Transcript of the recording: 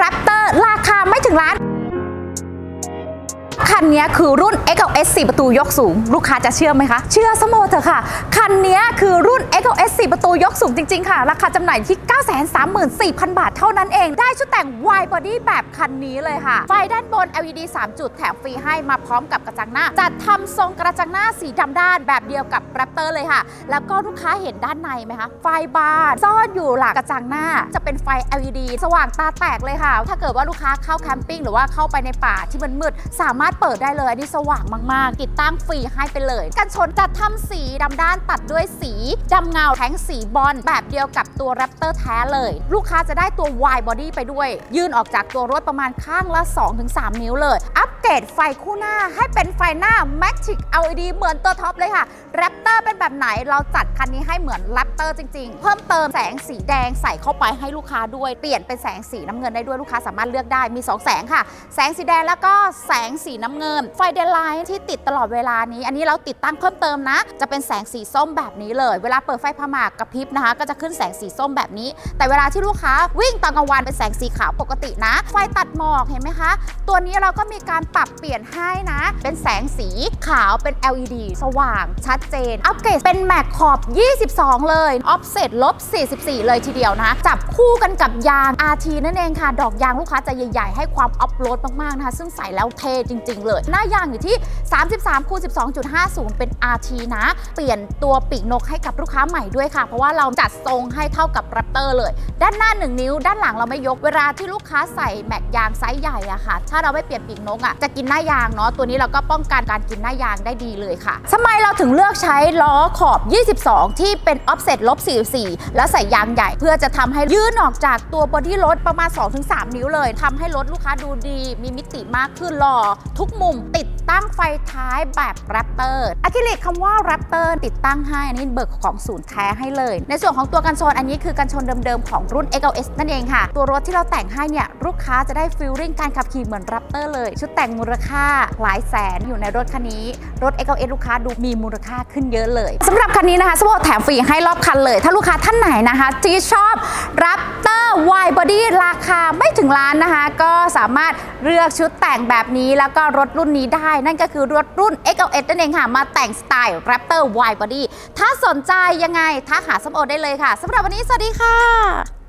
Raptor ราคาไม่ถึงล้าน คันนี้คือรุ่น XLS 4ประตูยกสูง ลูกค้าจะเชื่อไหมคะ เชื่อสมอเถอะค่ะ คันนี้คือรุ่น XLS 4ประตูยกสูงจริง ๆ ค่ะ ราคาจำหน่ายที่ 934,000 บาทเท่านั้นเอง ได้ชุดแต่ง wide body แบบคันนี้เลยค่ะ ไฟด้านบน LED 3 จุดแถมฟรีให้มาพร้อมกับกระจังหน้า จัดทำทรงกระจังหน้าสีดำด้านแบบเดียวกับ Raptor เลยค่ะ แล้วก็ลูกค้าเห็นด้านในไหมคะ ไฟบานซ่อนอยู่หลังกระจังหน้า จะเป็นไฟ LED สว่างตาแตกเลยค่ะ ถ้าเกิดว่าลูกค้าเข้าแคมปิ้งหรือว่าเข้าไปในป่าที่มันมืดสามารถเปิดได้เลยอันนี้สว่างมากๆ ติดตั้งฟรีให้ไปเลย กันชนจัดทำสีดำด้านตัดด้วยสีดำเงาแทงสีบอลแบบเดียวกับตัว Raptor แท้เลย ลูกค้าจะได้ตัว wide body ไปด้วย ยื่นออกจากตัวรถประมาณข้างละ 2-3 นิ้วเลย อัปเกรดไฟคู่หน้าให้เป็นไฟหน้า Magic LED เหมือนตัวท็อปเลยค่ะ Raptor เป็นแบบไหนเราจัดคันนี้ให้เหมือน Raptor จริงๆ เพิ่มเติมแสงสีแดงใส่เข้าไปให้ลูกค้าด้วย เปลี่ยนเป็นแสงสีน้ำเงินได้ด้วยลูกค้าสามารถเลือกได้มี 2 แสงค่ะ แสงสีแดงแล้วก็แสงสีน้ำเงิน ไฟเดลไลน์ที่ติดตลอดเวลานี้ อันนี้เราติดตั้งเพิ่มเติมนะ จะเป็นแสงสีส้มแบบนี้เลย เวลาเปิดไฟพามากกระพริบนะคะ ก็จะขึ้นแสงสีส้มแบบนี้ แต่เวลาที่ลูกค้าวิ่งตอนกลางวันเป็นแสงสีขาวปกตินะ ไฟตัดหมอกเห็นไหมคะ ตัวนี้เราก็มีการปรับเปลี่ยนให้นะ เป็นแสงสีขาวเป็น LED สว่างชัดเจน อัปเกรดเป็นแม็กขอบ 22 เลยออฟเซตลบ 44 เลยทีเดียวนะ จับคู่กันกับยาง RT นั่นเองค่ะ ดอกยางลูกค้าจะใหญ่ ๆ ให้ความออฟโรดมากๆนะคะ ซึ่งใส่แล้วเทจริง ๆ เลย หน้ายางอยู่ที่ 33คูณ12.50 เป็น RT นะ เปลี่ยนตัวปีกนกให้กับลูกค้าใหม่ด้วยค่ะ เพราะว่าเราจัดทรงให้เท่ากับ Raptor เลย ด้านหน้า 1 นิ้ว ด้านหลังเราไม่ยกเวลาที่ลูกค้าใส่แม็กยางไซส์ใหญ่อะค่ะ ถ้าเราไม่เปลี่ยนปีกนกอะจะกินหน้ายางเนาะตัวนี้เราก็ป้องกันการกินหน้ายางได้ดีเลยค่ะทำไมเราถึงเลือกใช้ล้อขอบ 22 ที่เป็น offset ลบ44แล้วใส่ยางใหญ่ เพื่อจะทำให้ยื่นออกจากตัวบอดี้รถประมาณ 2-3 นิ้วเลยทำให้รถลูกค้าดูดี มีมิติมากขึ้นหล่อทุกมุมติดตั้งไฟท้ายแบบ Raptor อะคริลิกคำว่า Raptor ติดตั้งให้ อันนี้เบิกของศูนย์แท้ให้เลย ในส่วนของตัวกันชนอันนี้คือกันชนเดิมๆ ของรุ่น XLS นั่นเองค่ะ ตัวรถที่เราแต่งให้เนี่ยลูกค้าจะได้ฟีลลิ่งการขับขี่เหมือน Raptor เลย ชุดแต่งมูลค่าหลายแสนอยู่ในรถคันนี้ รถ XLS ลูกค้าดูมีมูลค่าขึ้นเยอะเลยสำหรับคันนี้นะคะสโมแถมฟรีให้รอบคันเลย ถ้าลูกค้าท่านไหนนะคะที่ชอบ Raptor อดี้ราคาไม่ถึงล้านนะคะ ก็สามารถเลือกชุดแต่งแบบนี้แล้วก็รถรุ่นนี้ได้ นั่นก็คือรถรุ่น XLS นั่นเองค่ะ มาแต่งสไตล์ Raptor Wide Body ถ้าสนใจยังไงทักหาสมโอได้เลยค่ะสำหรับวันนี้สวัสดีค่ะ